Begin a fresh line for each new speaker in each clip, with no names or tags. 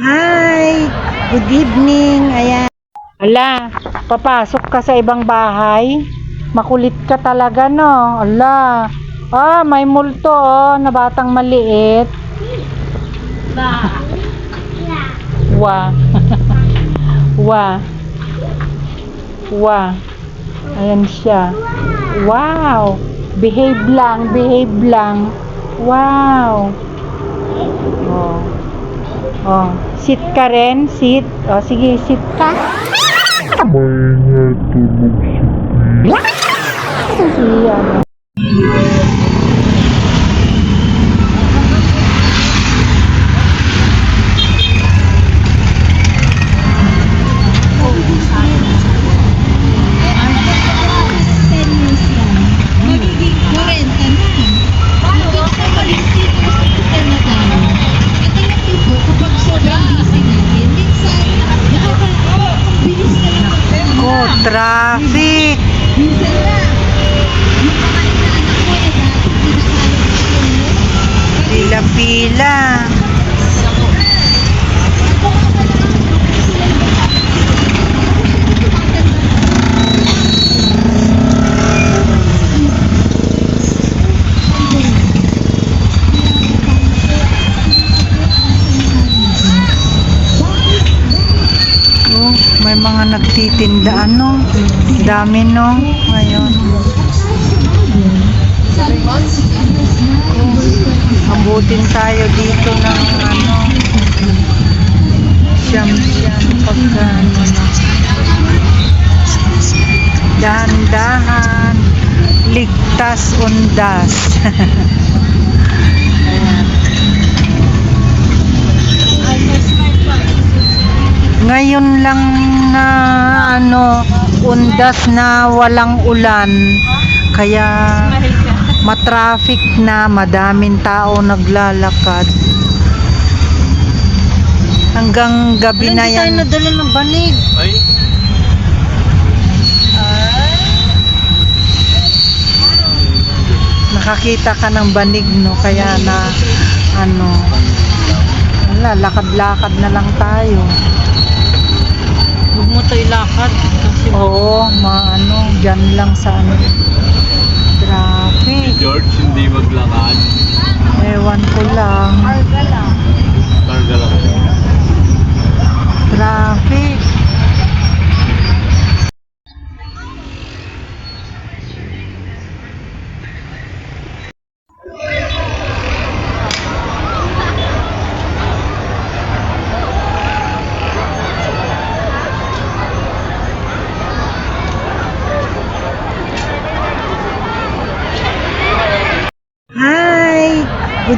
Hi! Good evening! Ayan. Ala, papasok ka sa ibang bahay? Makulit ka talaga, no? Ala. Ah, may multo, oh, na batang maliit. Wa. Wa. Wa. Ayan siya. Wow! Behave lang, behave lang. Wow! Oh. Oh, sit ka rin, sit. Oh, sige, sit ka.
May natulog si
Si, ano. Nagtitinda ano. Dami no. Ngayon. Abutin tayo dito ng ano. Siyam-siyam pagka ano na. Dahan-dahan. Ligtas undas. Ayan. Ngayon lang na ano undas na walang ulan. Kaya matraffic na madaming tao naglalakad. Hanggang gabi na yan. nadala ng banig.
Ay,
nakakita ka ng banig no? Kaya na ano wala lakad-lakad na lang tayo
tayo lakad. Kasi
oo maano dyan lang sa ano traffic
George, hindi maglakad.
ewan ko lang
Karga lang.
traffic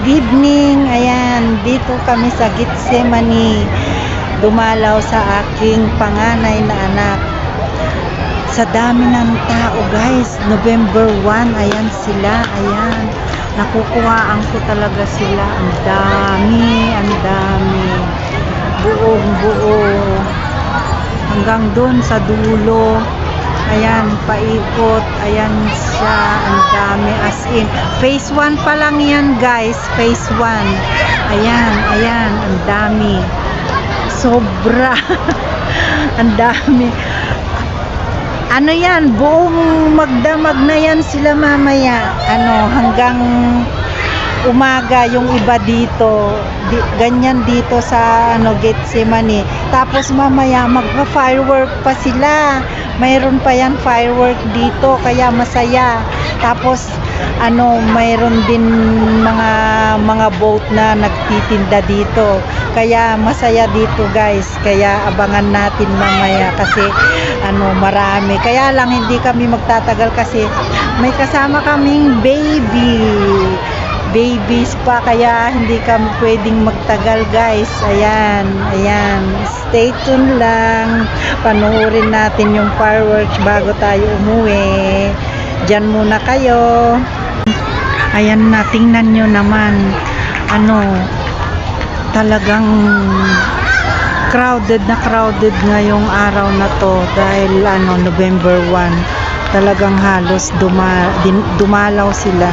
Good evening! Ayan, dito kami sa Gitsemani. Dumalaw sa aking panganay na anak. Sa dami ng tao guys, November 1, ayan sila, ayan. Nakukuhaan ko talaga sila. Ang dami, ang dami. Buong buo. Hanggang doon sa dulo. Ayan, paikot. Ayan siya. Ang dami. As in, phase 1 pa lang yan, guys. Phase 1. Ayan, ayan. Ang dami. Sobra. ang dami. Ano yan? Buong magdamag na yan sila mamaya. Ano, hanggang umaga yung iba dito di, ganyan dito sa ano Gethsemane tapos mamaya magpa-firework pa sila. Mayroon pa yan firework dito kaya masaya. Tapos ano mayroon din mga mga boat na nagtitinda dito. Kaya masaya dito guys. Kaya abangan natin mamaya kasi ano marami. Kaya lang hindi kami magtatagal kasi may kasama kaming baby babies pa kaya hindi kami pwedeng magtagal guys. Ayan ayan. Stay tuned lang. Panoorin natin yung fireworks bago tayo umuwi. Dyan muna kayo. Ayan na tingnan nyo naman. Ano talagang crowded na crowded ngayong araw na to dahil ano November 1 talagang halos duma, din, dumalaw sila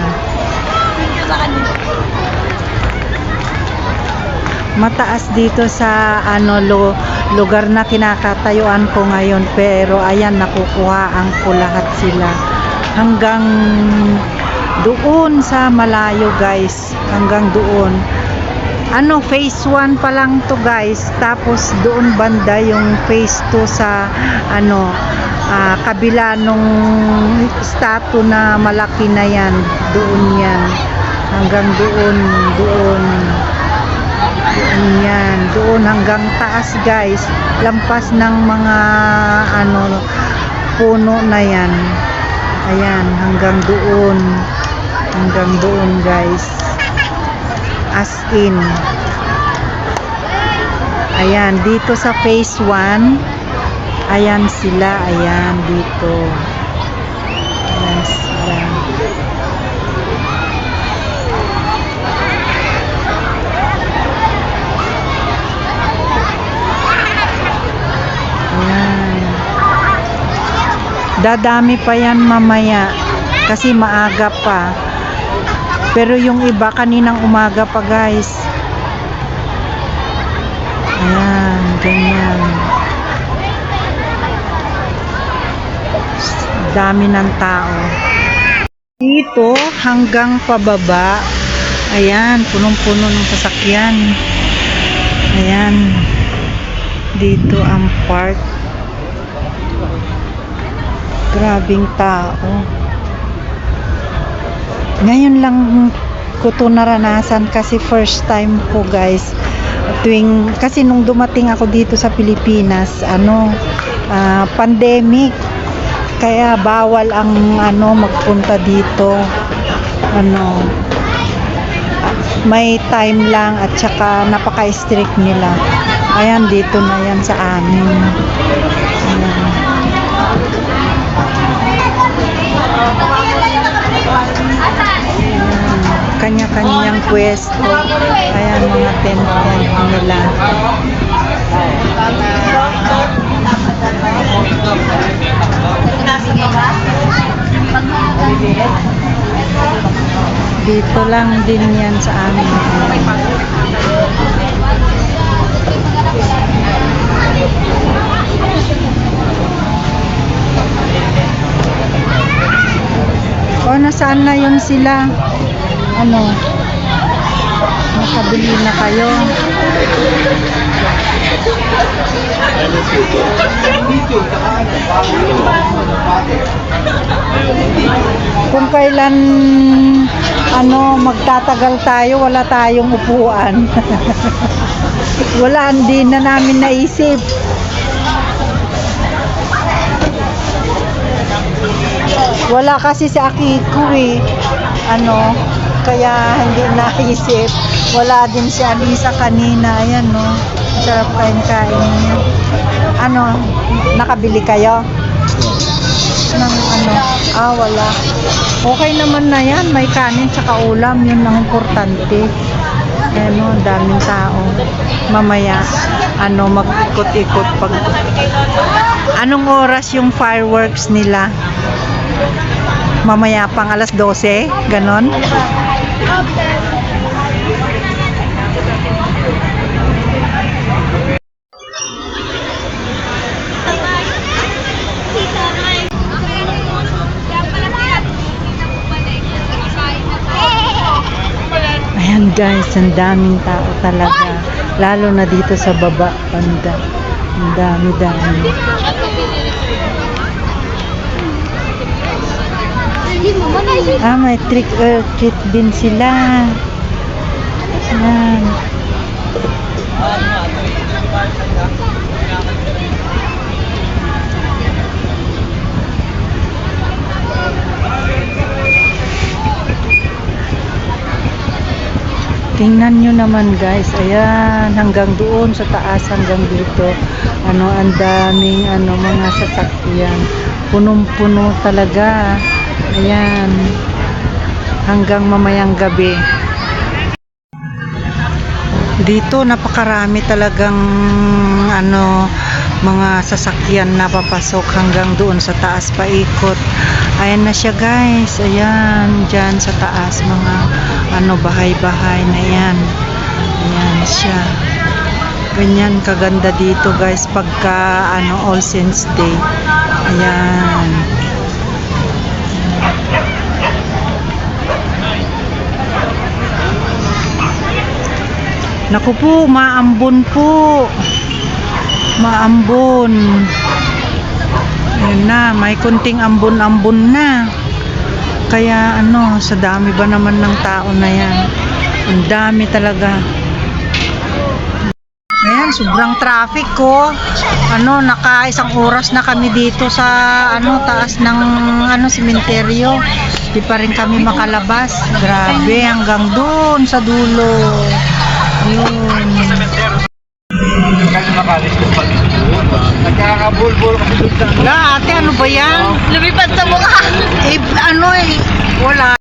mataas dito sa ano lo, lugar na kinakatayuan ko ngayon pero ayan nakukuhaan ko lahat sila. Hanggang doon sa malayo guys. Hanggang doon. Ano phase 1 pa lang to guys. Tapos doon banda yung phase 2 sa ano ah, kabila nung statue na malaki na yan. Doon yan hanggang doon doon. Doon yan doon hanggang taas guys. Lampas ng mga ano puno na yan. Ayan hanggang doon. Hanggang doon guys. As in. Ayan dito sa phase 1 ayan sila. Ayan dito. Ayan. sila ayan dadami pa yan mamaya kasi maaga pa pero yung iba kaninang umaga pa guys. Ayan, ganyan. Dami ng tao. Dito hanggang pababa. Ayan, punong-puno ng sasakyan. Ayan. Dito ang park. Grabing tao. Ngayon lang ko to naranasan kasi first time ko guys. Tuwing kasi nung dumating ako dito sa Pilipinas ano ah, pandemic. Kaya bawal ang ano magpunta dito. Ano may time lang at saka napaka-strict nila. Ayan dito na yan sa amin. Ayan. Pwesto. Ayan, mga tent tent nila. Dito lang din yan sa amin. O, nasaan na yun sila? Ano? Nakabili na kayo? Kung kailan ano magtatagal tayo, wala tayong upuan. wala hindi na namin naisip. Wala kasi sa Akiko eh. Ano, kaya hindi naisip. Wala din si Alisa kanina. Ayan no. Sarap kain-kain niya. Ano, nakabili kayo? Ng ano? Ah, wala. Okay naman na yan. May kanin tsaka ulam. Yun ang importante. Ayan o, ang daming tao. Mamaya, ano, mag-ikot-ikot pag... Anong oras yung fireworks nila? Mamaya pang alas 12? Ganon? Ayan guys, ang daming tao talaga. Lalo na dito sa baba, banda. Ang dami-dami. Ah, may trick or treat din sila. Ayan. Tingnan nyo naman guys, ayan, hanggang doon sa taas, hanggang dito. Ano, ang daming ano, mga sasakyan. Punong-puno talaga. Ayan. Hanggang mamayang gabi. Dito napakarami talagang ano mga sasakyan na papasok hanggang doon sa taas paikot. Ayan na siya guys. Ayan, dyan sa taas mga ano bahay-bahay na yan. Ayan siya. Ganyan kaganda dito guys pagka ano All Saints Day. Ayan. Naku po, maambon po. Maambon. Ayun na, may kunting ambon-ambon na. Kaya ano, sa dami ba naman ng tao na yan? Ang dami talaga. Ayan, sobrang traffic ko. Ano, naka isang oras na kami dito sa ano taas ng ano sementeryo. Di pa rin kami makalabas. Grabe, hanggang doon sa dulo.
Kasi makalis ko pa Nagkakabulbul kasi doon sa
Wala, ate, ano ba yan?
Lumipad sa mukha.
Eh, ano eh, wala.